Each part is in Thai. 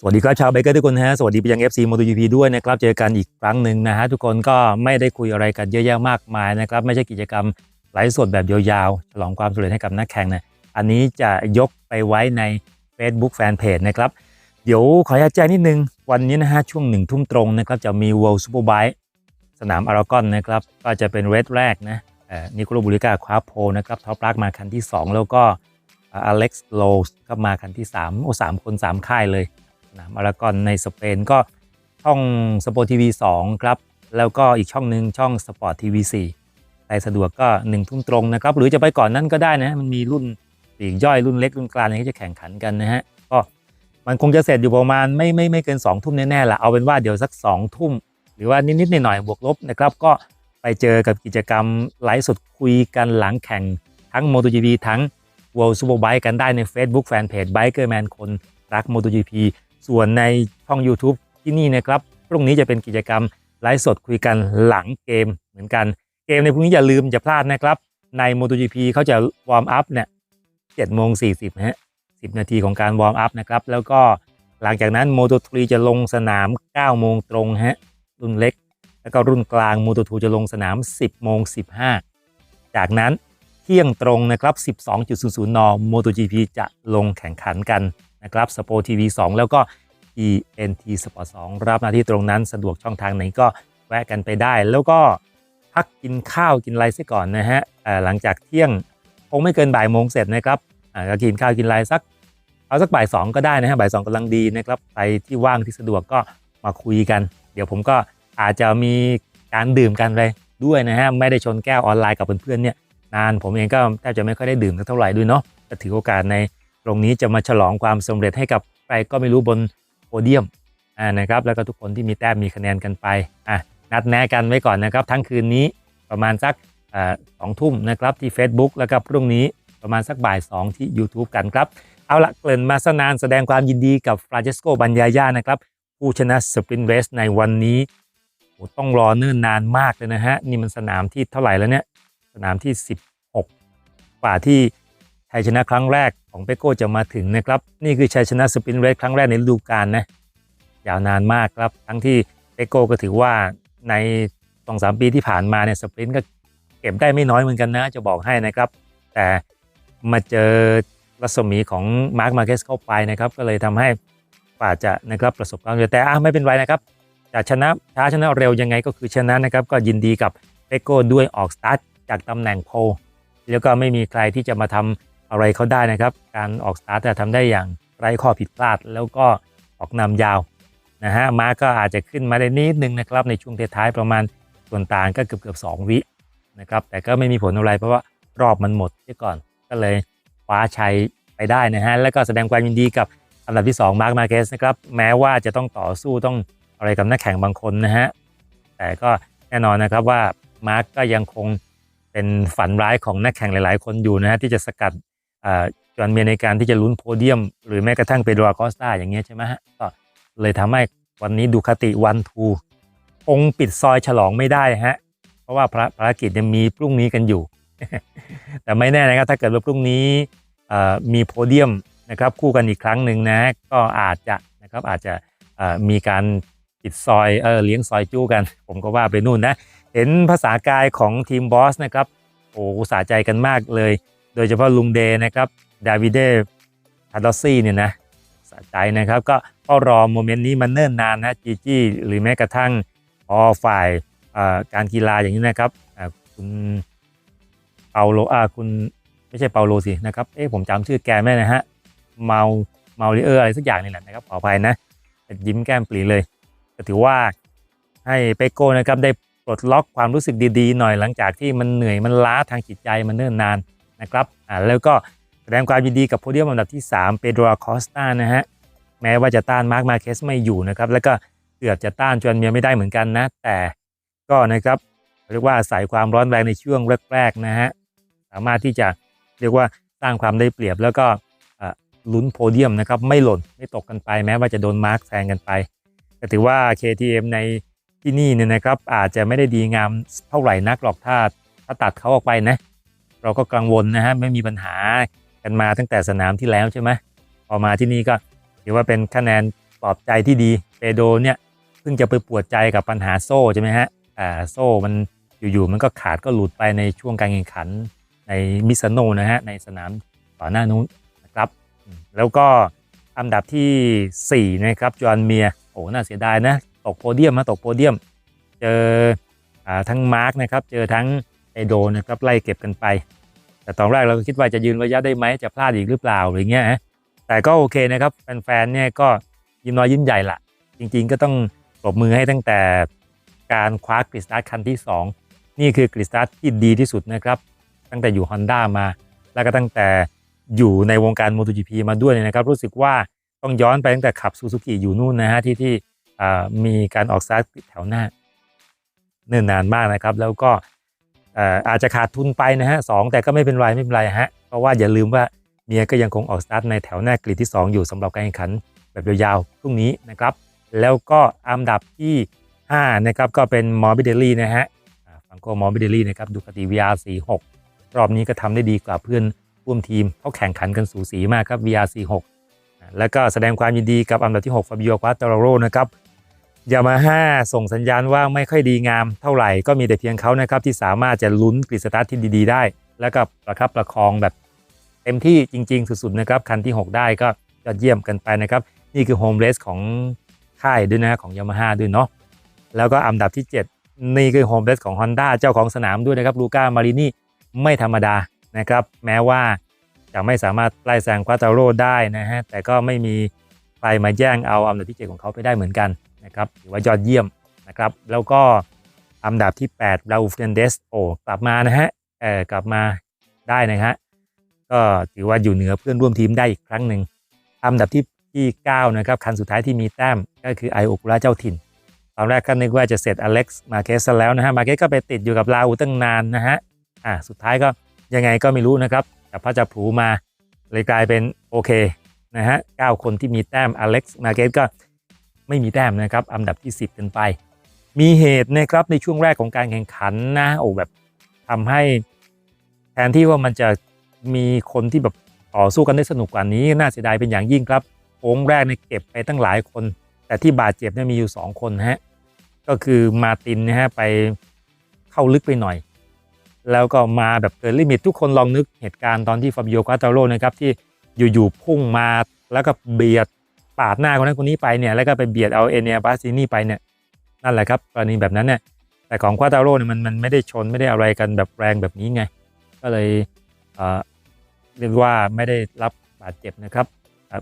สวัสดีครับชาวไบเกอร์ทุกคนฮะสวัสดีไปยัง FC MotoGP ด้วยนะครับเจอกันอีกครั้งหนึ่งนะฮะทุกคนก็ไม่ได้คุยอะไรกันเยอะแยะมากมายนะครับไม่ใช่กิจกรรมไลฟ์สดแบบยาวๆฉลองความสำเร็จให้กับนักแข่งนะอันนี้จะยกไปไว้ใน Facebook Fanpage นะครับเดี๋ยวขออนุญาตแจ้งนิดนึง วันนี้นะฮะช่วงหนึ่งทุ่มตรงนะครับจะมี World Superbike สนามอารากอนนะครับก็จะเป็นเรสแรกนะนิโคลบูริกาคว้าโพนะครับท็อปรักมาคันที่ 2 แล้วก็อเล็กซ์โลสก็มาคันที่3โอ้สามคน 3 ค่ายเลย นามารากอนในสเปนก็ช่องสปอร์ตทีวี2ครับ แล้วก็อีกช่องหนึ่งช่องสปอร์ตทีวี4ใครสะดวกก็1นึ่งทุ่มตรงนะครับ หรือจะไปก่อนนั้นก็ได้นะ มันมีรุ่นปีกย่อยรุ่นเล็กรุ่นกลางที่จะแข่งขันกันนะฮะ ก็มันคงจะเสร็จอยู่ประมาณไม่ไม่ไม่เกิน2ทุ่มแน่ๆละเอาเป็นว่าเดี๋ยวสัก2ทุ่มหรือว่านิดๆหน่อยๆบวกลบนะครับ ก็ไปเจอกับกิจกรรมไลฟ์สดคุยกันหลังแข่งทั้ง MotoGP ทั้ง World Superbike กันได้ใน Facebook Fanpage Bikerman คนรัก MotoGP ส่วนในช่อง YouTube ที่นี่นะครับ พรุ่งนี้จะเป็นกิจกรรมไลฟ์สดคุยกันหลังเกมเหมือนกัน เกมในพรุ่งนี้อย่าลืมอย่าพลาดนะครับ ใน MotoGP เขาจะวอร์มอัพเนี่ย7โมง40ฮะ10นาทีของการวอร์มอัพนะครับ แล้วก็หลังจากนั้น Moto3 จะลงสนาม9โมงตรงฮะรุ่นเล็ก แล้วก็รุ่นกลาง Moto2 จะลงสนาม10โมง15จากนั้นเที่ยงตรงนะครับ 12.00 น MotoGP จะลงแข่งขันกัน นะครับสปอร์ทีวี2แล้วก็ ENT Sport 2รับหน้าที่ตรงนั้นสะดวกช่องทางไหนก็แวะกันไปได้ แล้วก็พักกินข้าวกินไรซะก่อนนะฮะหลังจากเที่ยงคงไม่เกินบ่ายโมงเสร็จนะครับก็กินข้าวกินไรสักเอาสักบ่ายสองก็ได้นะฮะบ่ายสองกำลังดีนะครับไปที่ว่างที่สะดวกก็มาคุยกัน เดี๋ยวผมก็อาจจะมีการดื่มกันไปด้วยนะฮะไม่ได้ชนแก้วออนไลน์กับเพื่อนๆเนี่ยนานผมเองก็แทบจะไม่ค่อยได้ดื่มสักเท่าไหร่ด้วยเนาะจะถือโอกาสใน ตรงนี้จะมาฉลองความสำเร็จให้กับใครก็ไม่รู้บนโพเดียมอ่านะครับแล้วก็ทุกคนที่มีแต้มมีคะแนนกันไปอะนัดแนะกันไว้ก่อนนะครับ ทั้งคืนนี้ประมาณสักสองทุ่มนะครับที่ Facebook แล้วก็พรุ่งนี้ประมาณสักบ่าย 2 ที่ YouTube กันครับ เอาละเกริ่นมาสนานแสดงความยินดีกับฟราเชสโกบัญญาญานะครับ ผู้ชนะสปรินเรสในวันนี้ต้องรอเนิ่นนานมากเลยนะฮะ นี่มันสนามที่เท่าไหร่แล้วเนี่ย สนามที่ 16 กว่าที่ ชัยชนะครั้งแรกของเปโก้จะมาถึงนะครับ นี่คือชัยชนะสปรินต์เรสครั้งแรกในฤดูกาลนะยาวนานมากครับ ทั้งที่เปโก้ก็ถือว่าในสองสามปีที่ผ่านมาเนี่ยสปรินต์ก็เก็บได้ไม่น้อยเหมือนกันนะ จะบอกให้นะครับ แต่มาเจอรัศมีของมาร์คมาเกสเข้าไปนะครับ ก็เลยทำให้กว่าจะนะครับประสบความสำเร็จแต่อะไม่เป็นไรนะครับจะชนะช้าชนะเร็วยังไงก็คือชนะนะครับ ก็ยินดีกับเปโก้ด้วยออกสตาร์ทจากตำแหน่งโพแล้วก็ไม่มีใครที่จะมาทำ อะไรเขาได้นะครับ การออกสตาร์ทจะทำได้อย่างไร้ข้อผิดพลาด แล้วก็ออกนำยาวนะฮะมาร์ก็อาจจะขึ้นมาได้นิดนึงนะครับ ในช่วงท้ายประมาณส่วนต่างก็เกือบเกือบสองวินะครับ แต่ก็ไม่มีผลอะไรเพราะว่ารอบมันหมดไปก่อน ก็เลยคว้าชัยไปได้นะฮะ แล้วก็แสดงความยินดีกับอันดับที่ 2 มาร์คมาเกสนะครับ แม้ว่าจะต้องต่อสู้ต้องอะไรกับนักแข่งบางคนนะฮะ แต่ก็แน่นอนนะครับว่ามาร์กก็ยังคงเป็นฝันร้ายของนักแข่งหลาย ๆ คนอยู่นะฮะที่จะสกัด จอห์นเมียในการที่จะลุ้นโพเดียม หรือแม้กระทั่งเปโดรคอสตาอย่างเงี้ยใช่ไหมฮะก็เลยทำให้วันนี้ดูคติวันทูคงปิดซอยฉลองไม่ได้ฮะ เพราะว่าภารกิจยังมีพรุ่งนี้กันอยู่ แต่ไม่แน่นะครับถ้าเกิดว่าพรุ่งนี้มีโพเดียมนะครับคู่กันอีกครั้งหนึ่งนะก็อาจจะนะครับอาจจะมีการปิดซอยเออเลี้ยงซอยจู้กัน ผมก็ว่าไปนู่นนะ เห็นภาษากายของทีมบอสนะครับโอ้สาใจกันมากเลย โดยเฉพาะลุงเดนะครับดาวิเดคาร์ดอซี่เนี่ยนะสาใจนะครับ ก็ก็รอโมเมนต์นี้มันเนิ่นนานนะจีจี้หรือแม้กระทั่งพอฝ่ายการกีฬาอย่างนี้นะครับคุณเปาโลอาคุณไม่ใช่เปาโลสินะครับเอ๊ะผมจำชื่อแกไม่นะฮะเมาเมาลิเออร์อะไรสักอย่างนี่แหละนะครับขออภัยนะยิ้มแก้มปรีเลยก็ถือว่าให้เปโก้นะครับได้ปลดล็อกความรู้สึกดีๆ หน่อยหลังจากที่มันเหนื่อยมันล้าทางจิตใจมันเนิ่นนาน นะครับอ่าแล้วก็แสดงความยินดีกับโพเดียมอันดับที่ 3 เปโดรคอสตานะฮะแม้ว่าจะต้านมาร์คมาเคสไม่อยู่นะครับแล้วก็เกือบจะต้านจวนเมียไม่ได้เหมือนกันนะ แต่ก็นะครับเรียกว่าใส่ความร้อนแรงในช่วงแรกๆนะฮะสามารถที่จะเรียกว่าสร้างความได้เปรียบแล้วก็ลุ้นโพเดียมนะครับไม่หล่นไม่ตกกันไป แม้ว่าจะโดนมาร์กแซงกันไปแต่ถือว่า KTM ในที่นี่เนี่ยนะครับอาจจะไม่ได้ดีงามเท่าไหร่นักหรอกถ้าถ้าตัดเขาออกไปนะ เราก็กังวลนะฮะไม่มีปัญหากันมาตั้งแต่สนามที่แล้วใช่ไหมพอมาที่นี่ก็ถือว่าเป็นคะแนนตลอบใจที่ดีเปโดเนี่ยเพิ่งจะไปปวดใจกับปัญหาโซ่ใช่ไหมฮะอ่าโซ่มันอยู่ๆมันก็ขาดก็หลุดไปในช่วงการแข่งขันในมิซานโนนะฮะในสนามก่อนหน้านู้นนะครับ แล้วก็อันดับทีสี่4 นะครับจอห์นเมียโอ้น่าเสียดายนะ ตกโพเดียมมาตกโพเดียม เจออทั้งมาร์กนะครับ เจอทั้ง เปโดนะครับไล่เก็บกันไป แต่ตอนแรกเราก็คิดว่าจะยืนระยะได้ไหมจะพลาดอีกหรือเปล่าอะไรเงี้ยฮะแต่ก็โอเคนะครับแฟนๆเนี่ยก็ยิ้มน้อยยิ้มใหญ่ละจริงๆ ก็ต้องปรบมือให้ตั้งแต่การคว้ากริสตัสคันที่ 2 นี่คือกริสตัสที่ดีที่สุดนะครับ ตั้งแต่อยู่ Honda มา แล้วก็ตั้งแต่อยู่ในวงการ MotoGP มาด้วยนะครับ รู้สึกว่าต้องย้อนไปตั้งแต่ขับซูซูกิอยู่นู่นนะฮะที่ที่มีการออกสตาร์ทแถวหน้าเนิ่นนานมากนะครับ แล้วก็ อาจจะขาดทุนไปนะฮะสองแต่ก็ไม่เป็นไรไม่เป็นไรฮะ เพราะว่าอย่าลืมว่าเมียก็ยังคงออกสตาร์ทในแถวหน้ากริดที่ 2 อยู่สำหรับการแข่งขันแบบยาวๆพรุ่งนี้นะครับ แล้วก็อันดับที่5นะครับก็เป็นมอร์บิเดลี่นะฮะฟังโกมอร์บิเดลี่นะครับดูคติ VR46 รอบนี้ก็ทำได้ดีกว่าเพื่อนร่วมทีมเขาแข่งขันกันสูสีมากครับ VR46 แล้วก็แสดงความยินดีกับอันดับที่6ฟาบิโอควาตาโรนะครับ ยามาฮ่าส่งสัญญาณว่าไม่ค่อยดีงามเท่าไหร่ก็มีแต่เพียงเขานะครับที่สามารถจะลุ้นกริสตาร์ทที่ดีๆได้ แล้วก็ประคับประคองแบบเต็มที่จริง ๆ สุดๆนะครับคันที่ 6 ได้ก็ยอดเยี่ยมกันไปนะครับ นี่คือโฮมเรสของค่ายด้วยนะของยามาฮ่าด้วยเนาะแล้วก็อันดับที่ 7 นี่คือโฮมเรสของ Honda เจ้าของสนามด้วยนะครับลูก้ามารินีไม่ธรรมดานะครับ แม้ว่าจะไม่สามารถไล่แซงควาตาโรได้นะฮะแต่ก็ไม่มีใครมาแย่งเอาอันดับที่ 7 ของเขาไปได้เหมือนกัน นะครับถือว่ายอดเยี่ยมนะครับ แล้วก็อันดับที่8ราอูฟเฟนเดสโอกลับมานะฮะเออกลับมาได้นะฮะก็ถือว่าอยู่เหนือเพื่อนร่วมทีมได้อีกครั้งหนึ่งอันดับที่ที่9นะครับคันสุดท้ายที่มีแต้มก็คือไอโอกุระเจ้าถิ่น ตอนแรกก็นึกว่าจะเสร็จอเล็กซ์มาเกสแล้วนะฮะมาเกสก็ไปติดอยู่กับลาอูตั้งนานนะฮะอ่าสุดท้ายก็ยังไงก็ไม่รู้นะครับแต่พระจับผูมาเลยกลายเป็นโอเคนะฮะเก้าคนที่มีแต้มอเล็กซ์มาเกสก็ ไม่มีแต้มนะครับอันดับที่ 10 กันไป มีเหตุนะครับในช่วงแรกของการแข่งขันนะโอ้แบบทำให้แทนที่ว่ามันจะมีคนที่แบบต่อสู้กันได้สนุกกว่านี้น่าเสียดายเป็นอย่างยิ่งครับโค้งแรกเนี่ยเก็บไปตั้งหลายคน แต่ที่บาดเจ็บเนี่ยมีอยู่ 2 คนฮะก็คือมาตินนะฮะไปเข้าลึกไปหน่อย แล้วก็มาแบบเกินลิมิตทุกคนลองนึกเหตุการณ์ตอนที่ฟาบิโอควาตาโรนะครับที่อยู่ๆพุ่งมาแล้วก็เบียด ปาดหน้าคนนั้นคนนี้ไปเนี่ยแล้วก็ไปเบียดเอาเอเนียบาซินี่ไปเนี่ยนั่นแหละครับกรณีแบบนั้นเนี่ยแต่ของควาตาโรเนี่ยมันมันไม่ได้ชนไม่ได้อะไรกันแบบแรงแบบนี้ไง ก็เลยเออเรียกว่าไม่ได้รับบาดเจ็บนะครับ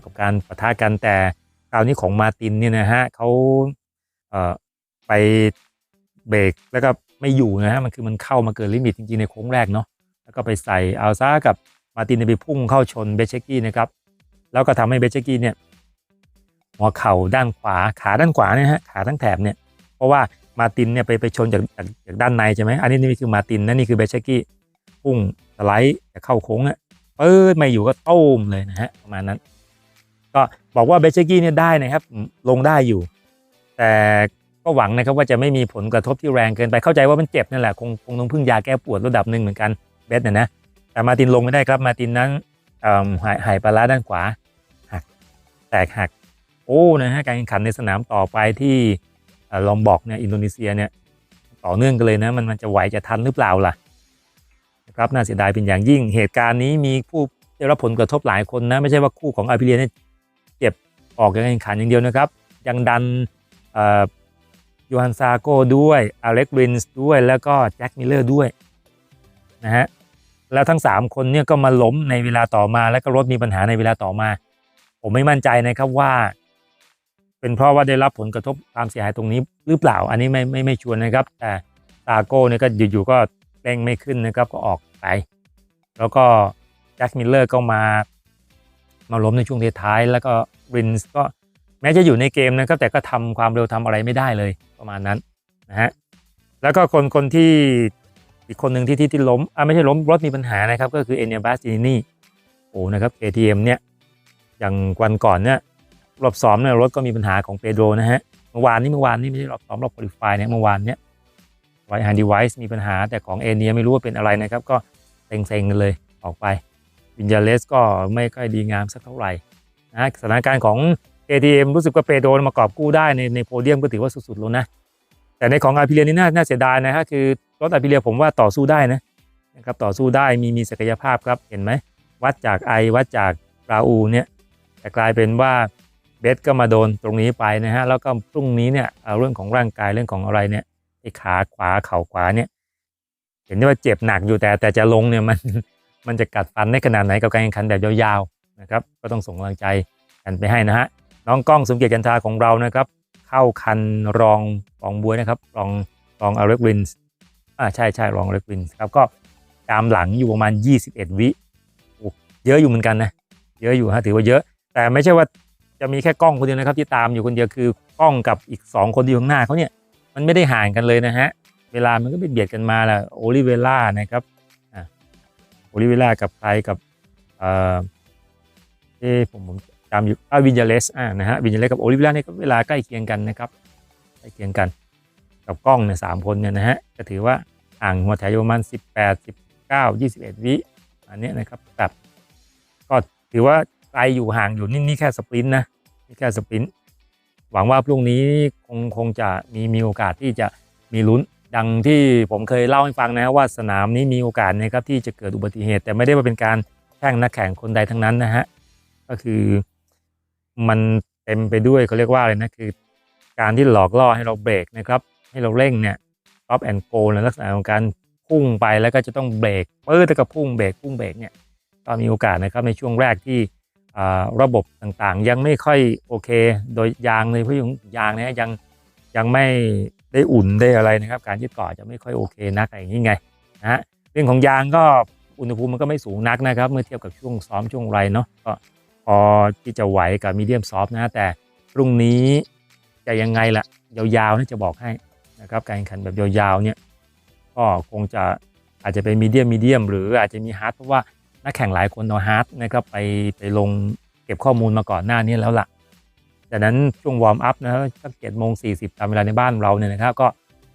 กับการปะทะกันแต่คราวนี้ของมาตินเนี่ยนะฮะเขาเอ่อไปเบรกแล้วก็ไม่อยู่นะฮะมันคือมันเข้ามาเกินลิมิตจริงๆในโค้งแรกเนาะแล้วก็ไปใส่อัลซ่ากับมาตินไปพุ่งเข้าชนเบเชกี้นะครับแล้วก็ทำให้เบเชกี้เนี่ย หัวเข่าด้านขวาขาด้านขวาเนี่ยฮะขาทั้งแถบเนี่ยเพราะว่ามาตินเนี่ยไปไปชนจากจากจากด้านในใช่ไหมอันนี้นี่คือมาตินนะนี่คือเบเชกี้พุ่งสไลด์จะเข้าโค้งอะเปิดไม่อยู่ก็ต้มเลยนะฮะประมาณนั้น ก็บอกว่าเบเชกี้เนี่ยได้นะครับลงได้อยู่ แต่ก็หวังนะครับว่าจะไม่มีผลกระทบที่แรงเกินไปเข้าใจว่ามันเจ็บนั่นแหละคงคงต้องพึ่งยาแก้ปวดระดับหนึ่งเหมือนกันเบสเนี่ยนะแต่มาตินลงไม่ได้ครับมาตินนั้นเอิ่มหายหายปลาร้าด้านขวาหักแตกหัก โอ้นะฮะการแข่งขันในสนามต่อไปที่ลอมบอกเนี่ยอินโดนีเซียเนี่ยต่อเนื่องกันเลยนะมันมันจะไหวจะทันหรือเปล่าล่ะนะครับน่าเสียดายเป็นอย่างยิ่งเหตุการณ์นี้มีผู้ได้รับผลกระทบหลายคนนะไม่ใช่ว่าคู่ของอาพิเลียเนี่ยเจ็บออกจากการแข่งขันอย่างเดียวนะครับ ยังดันยูฮันซาโก้ด้วยอเล็กรินส์ด้วยแล้วก็แจ็คมิลเลอร์ด้วยนะฮะแล้วทั้ง 3 คนเนี่ยก็มาล้มในเวลาต่อมาแล้วก็รถมีปัญหาในเวลาต่อมา ผมไม่มั่นใจนะครับว่า เป็นเพราะว่าได้รับผลกระทบความเสียหายตรงนี้หรือเปล่าอันนี้ไม่ไม่ไม่ชวนนะครับ แต่ซาโก้เนี่ยก็อยู่ๆก็เร่งไม่ขึ้นนะครับก็ออกไป แล้วก็แจ็คมิลเลอร์ก็มามาล้มในช่วงท้าย แล้วก็รินส์ก็แม้จะอยู่ในเกมนะครับแต่ก็ทำความเร็วทำอะไรไม่ได้เลยประมาณนั้นนะฮะแล้วก็คนคนที่อีกคนหนึ่งที่ที่ที่ล้มอ่าไม่ใช่ล้มรถมีปัญหานะครับ ก็คือเอเนียบาสตินีโอ้นะครับ KTM เนี่ยอย่างวันก่อนเนี่ย รอบซ้อมเนี่ยรถก็มีปัญหาของเปโดรนะฮะเมื่อวานนี้เมื่อวานนี้ไม่ใช่รอบซ้อมรอบคุริฟายเนี่ยเมื่อวานเนี่ยไวฮันดีไวส์มีปัญหาแต่ของเอเนียไม่รู้ว่าเป็นอะไรนะครับ ก็เซ็งๆกันเลยออกไปวินยาเลสก็ไม่ค่อยดีงามสักเท่าไหร่นะสถานการณ์ของ KTM รู้สึกว่าเปโดรมากอบกู้ได้ในในโพเดียมก็ถือว่าสุดๆแล้วนะแต่ในของอาพิเลียนี่น่าน่าเสียดายนะฮะคือรถอาพิเลียผมว่าต่อสู้ได้นะนะครับต่อสู้ได้มีมีศักยภาพครับเห็นไหมวัดจากไอวัดจากราอูเนี่ยแต่กลายเป็นว่า เบสก็มาโดนตรงนี้ไปนะฮะแล้วก็พรุ่งนี้เนี่ยเเรื่องของร่างกายเรื่องของอะไรเนี่ยไอ้ขาขวาเข่าขวาเนี่ย เห็นได้ว่าเจ็บหนักอยู่แต่แต่จะลงเนี่ยมันมันจะกัดฟันได้ขนาดไหนกับการแข่งขันแบบยาวๆนะครับ ก็ต้องส่งกำลังใจกันไปให้นะฮะน้องกล้องสมเกียรติจันทาของเรานะครับ เข้าคันรองรองบวยนะครับรองรองอเล็กวินส์อ่าใช่ใช่รองอเล็กวินส์ครับก็ตามหลังอยู่ประมาณ 21 วิโอ้เยอะอยู่เหมือนกันนะเยอะอยู่ฮะถือว่าเยอะ แต่ไม่ใช่ว่า จะมีแค่กล้องคนเดียวนะครับที่ตามอยู่คนเดียวคือกล้องกับอีก 2 คนที่อยู่ข้างหน้าเขาเนี่ยมันไม่ได้ห่างกันเลยนะฮะเวลามันก็เบียดกันมาแหละโอลิเวล่านะครับอ่าโอลิเวล่ากับใครกับเอ่อเอผมผมจำอยู่อาวินยาเลสอ่านะฮะวินยาเลสกับโอลิเวล่าเนี่ยก็เวลาใกล้เคียงกันนะครับใกล้เคียงกันกับกล้องเนี่ยสามคนเนี่ยนะฮะก็ถือว่าห่างหัวแถวอยู่ประมาณ 18 19 21 วิอันนี้นะครับแบบก็ถือว่า ไกลอยู่ห่างอยู่นี่นี่แค่สปรินต์นะนี่แค่สปรินต์หวังว่าพรุ่งนี้คงคงจะมีมีโอกาสที่จะมีลุ้นดังที่ผมเคยเล่าให้ฟังนะว่าสนามนี้มีโอกาสนะครับที่จะเกิดอุบัติเหตุ แต่ไม่ได้ว่าเป็นการแข่งนักแข่งคนใดทั้งนั้นนะฮะก็คือมันเต็มไปด้วยเขาเรียกว่าอะไรนะคือ การที่หลอกล่อให้เราเบรกนะครับ ให้เราเร่งเนี่ย stop and go ในลักษณะของการพุ่งไปแล้วก็จะต้องเบรกปื้ดแล้วก็พุ่งเบรกพุ่งเบรกเนี่ยก็มีโอกาสนะครับในช่วงแรกที่ ระบบต่างๆ ยังไม่ค่อยโอเค โดยยางเลยเพราะยางเนี่ยยังยังไม่ได้อุ่นได้อะไรนะครับ การยึดเกาะจะไม่ค่อยโอเคนักอะไรอย่างนี้ไงนะฮะเรื่องของยางก็อุณหภูมิมันก็ไม่สูงนักนะครับ เมื่อเทียบกับช่วงซ้อมช่วงไรเนาะก็พอที่จะไหวกับมีเดียมซอฟนะแต่พรุ่งนี้จะยังไงล่ะ ยาวๆนี่จะบอกให้นะครับ การแข่งขันแบบยาวๆเนี่ยก็คงจะอาจจะเป็นมีเดียมมีเดียมหรืออาจจะมีฮาร์ดเพราะว่า นักแข่งหลายคนเอาฮาร์ดนะครับไปไปลงเก็บข้อมูลมาก่อนหน้านี้แล้วล่ะจากนั้นช่วงวอร์มอัพนะสักเจ็ดโมงสี่สิบตามเวลาในบ้านเราเนี่ยนะครับ ก็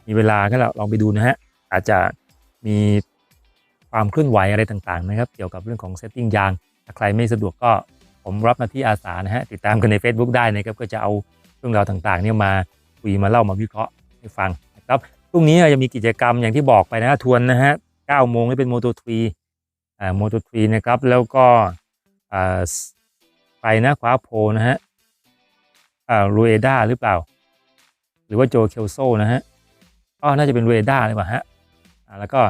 มีเวลาก็ลองไปดูนะฮะอาจจะมีความเคลื่อนไหวอะไรต่างๆนะครับ เกี่ยวกับเรื่องของเซตติ้งยาง ถ้าใครไม่สะดวกก็ผมรับหน้าที่อาสานะฮะติดตามกันใน Facebook ได้นะครับ ก็จะเอาเรื่องราวต่างๆเนี่ยมาคุยมาเล่ามาวิเคราะห์ให้ฟังนะครับพรุ่งนี้จะมีกิจกรรมอย่างที่บอกไปนะทวนนะฮะ9โมงนี่เป็นโมโตทรี โมโตทรีนะครับ แล้วก็ไปนะคว้าโพนะฮะอ่ารูเอด้าหรือเปล่า หรือว่าโจเคลโซนะฮะอ๋อน่าจะเป็นรูเอด้าเลยป่ะฮะแล้วก็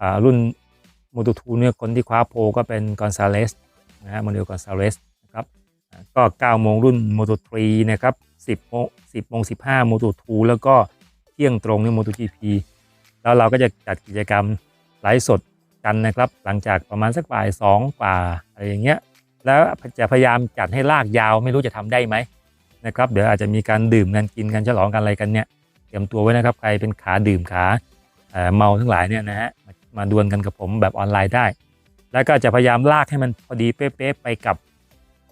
อ่ารุ่นโมโตทูเนี่ยคนที่คว้าโพก็เป็นกอนซาเลสนะฮะโมเดลกอนซาเลสนะครับก็ 9 โมงรุ่น Moto 3นะครับ 10 โมง 10 โมง 15 Moto 2แล้วก็เที่ยงตรงใน Moto GP แล้วเราก็จะจัดกิจกรรมไลฟ์สด กันนะครับ หลังจากประมาณสักบ่าย2กว่าอะไรอย่างเงี้ยแล้วจะพยายามจัดให้ลากยาวไม่รู้จะทำได้ไหมนะครับเดี๋ยวอาจจะมีการดื่มกันกินกันฉลองกันอะไรกันเนี่ยเตรียมตัวไว้นะครับใครเป็นขาดื่มขาเมาทั้งหลายเนี่ยนะฮะมามาดวลกันกับผมแบบออนไลน์ได้ แล้วก็จะพยายามลากให้มันพอดีเป๊ะๆไปกับ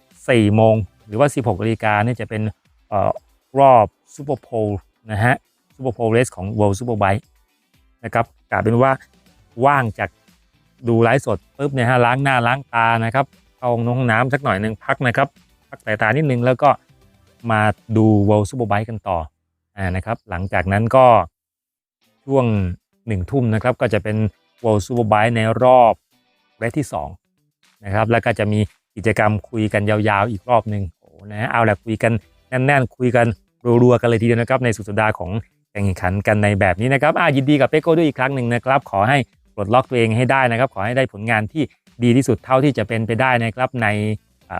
4 โมง หรือว่า 16นาฬิกาเนี่ยจะเป็นออรอบซูเปอร์โพลนะฮะซูเปอร์โพลเรสของ World Superbike นะครับกลายเป็นว่าว่างจาก ดูไลฟ์สดปุ๊บเนี่ยฮะล้างหน้าล้างตานะครับเข้าห้องน้ำสักหน่อยหนึ่งพักนะครับพักสายตานิดนึงแล้วก็มาดู World Superbike กันต่ออ่านะครับ หลังจากนั้นก็ช่วงหนึ่งทุ่มนะครับก็จะเป็น World Superbike ในรอบเรสที่2นะครับแล้วก็จะมีกิจกรรมคุยกันยาวๆอีกรอบหนึ่งโอ้นะฮะเอาแหละคุยกันแน่นๆคุยกันรัวๆกันเลยทีเดียวนะครับในสุดสัปดาห์ของการแข่งขันกันในแบบนี้นะครับอ่ายินดีกับเปโก้ด้วยอีกครั้งหนึ่งนะครับ ขอให้ ปลดล็อกตัวเองให้ได้นะครับ ขอให้ได้ผลงานที่ดีที่สุดเท่าที่จะเป็นไปได้นะครับใน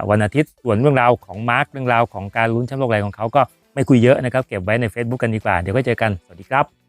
วันอาทิตย์ส่วนเรื่องราวของมาร์คเรื่องราวของการลุ้นแชมป์โลกอะไรของเขาก็ไม่คุยเยอะนะครับ เก็บไว้ใน Facebook กันดีกว่า เดี๋ยวก็เจอกัน สวัสดีครับ